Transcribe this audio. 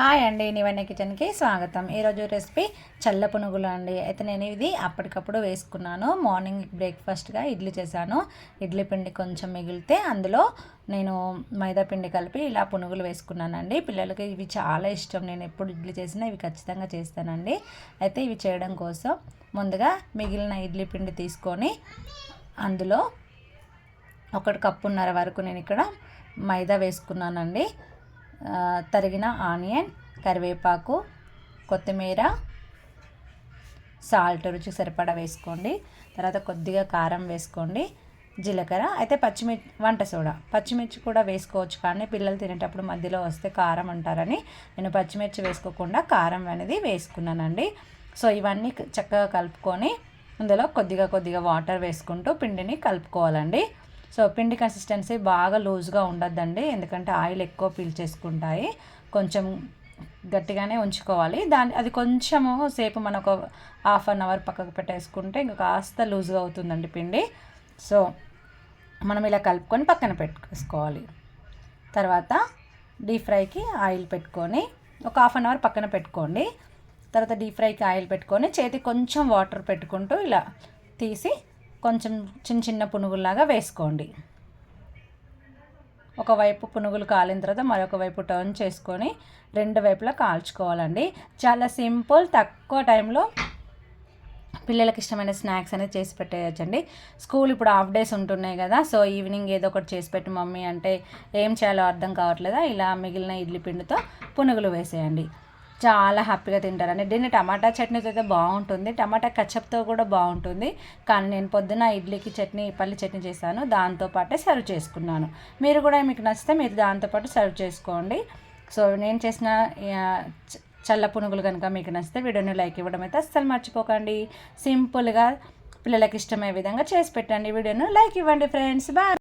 Hi అండి నివన్న కిచెన్కి స్వాగతం. ఈరోజు రెసిపీ చల్ల పునుగులు అండి. అయితే నేను ఇది అప్పటికప్పుడు వేసుకున్నాను. మార్నింగ్ బ్రేక్ఫాస్ట్గా ఇడ్లీ చేశాను. ఇడ్లీ పిండి కొంచెం మిగిలితే అందులో నేను మైదా పిండి కలిపి ఇలా పునుగులు వేసుకున్నానండి. పిల్లలకి ఇవి చాలా ఇష్టం. నేను ఎప్పుడు ఇడ్లీ చేసినా ఇవి ఖచ్చితంగా చేస్తానండి. అయితే ఇవి చేయడం కోసం ముందుగా మిగిలిన ఇడ్లీ పిండి తీసుకొని అందులో ఒకటి కప్పున్నర వరకు నేను ఇక్కడ మైదా వేసుకున్నానండి. తరిగిన ఆనియన్ కరివేపాకు కొత్తిమీర సాల్ట్ రుచికి సరిపడా వేసుకోండి. తర్వాత కొద్దిగా కారం వేసుకోండి. జీలకర్ర అయితే పచ్చిమిర్చి వంట సోడా. పచ్చిమిర్చి కూడా వేసుకోవచ్చు కానీ పిల్లలు తినేటప్పుడు మధ్యలో వస్తే కారం అంటారని నేను పచ్చిమిర్చి వేసుకోకుండా కారం అనేది వేసుకున్నానండి. సో ఇవన్నీ చక్కగా కలుపుకొని అందులో కొద్దిగా కొద్దిగా వాటర్ వేసుకుంటూ పిండిని కలుపుకోవాలండి. సో పిండి కన్సిస్టెన్సీ బాగా లూజ్గా ఉండద్దండి. ఎందుకంటే ఆయిల్ ఎక్కువ పీల్చేసుకుంటాయి కొంచెం గట్టిగానే ఉంచుకోవాలి. దాని అది కొంచెము సేపు మనం ఒక హాఫ్ అన్ అవర్ పక్కకు పెట్టేసుకుంటే ఇంకా కాస్త లూజ్గా అవుతుందండి పిండి. సో మనం ఇలా కలుపుకొని పక్కన పెట్టుకోవాలి. తర్వాత డీప్ ఫ్రైకి ఆయిల్ పెట్టుకొని ఒక హాఫ్ అన్ అవర్ పక్కన పెట్టుకోండి. తర్వాత డీప్ ఫ్రైకి ఆయిల్ పెట్టుకొని చేతి కొంచెం వాటర్ పెట్టుకుంటూ ఇలా తీసి కొంచెం చిన్న చిన్న పునుగుల్లాగా వేసుకోండి. ఒకవైపు పునుగులు కాలిన తర్వాత మరొక వైపు టర్న్ చేసుకొని రెండు వైపులా కాల్చుకోవాలండి. చాలా సింపుల్ తక్కువ టైంలో పిల్లలకి ఇష్టమైన స్నాక్స్ అనేది చేసి పెట్టేయచ్చండి. స్కూల్ ఇప్పుడు హాఫ్ డేస్ ఉంటున్నాయి కదా సో ఈవినింగ్ ఏదో ఒకటి చేసి పెట్టి మమ్మీ అంటే ఏం చేయాలో అర్థం కావట్లేదా? ఇలా మిగిలిన ఇడ్లీ పిండితో పునుగులు వేసేయండి. చాలా హ్యాపీగా తింటారండి దీన్ని టమాటా చట్నీతో అయితే బాగుంటుంది. టమాటా కచ్చప్తో కూడా బాగుంటుంది. కానీ నేను పొద్దున ఇడ్లీకి చట్నీ పల్లి చట్నీ చేశాను. దాంతోపాటే సర్వ్ చేసుకున్నాను. మీరు కూడా మీకు నచ్చితే మీరు దాంతోపాటు సర్వ్ చేసుకోండి. సో నేను చేసిన చల్ల పునుగులు కనుక మీకు నచ్చితే వీడియోని లైక్ ఇవ్వడం అయితే అస్సలు మర్చిపోకండి. సింపుల్గా పిల్లలకి ఇష్టమయ్యే విధంగా చేసి పెట్టండి. వీడియోను లైక్ ఇవ్వండి ఫ్రెండ్స్. బాయ్.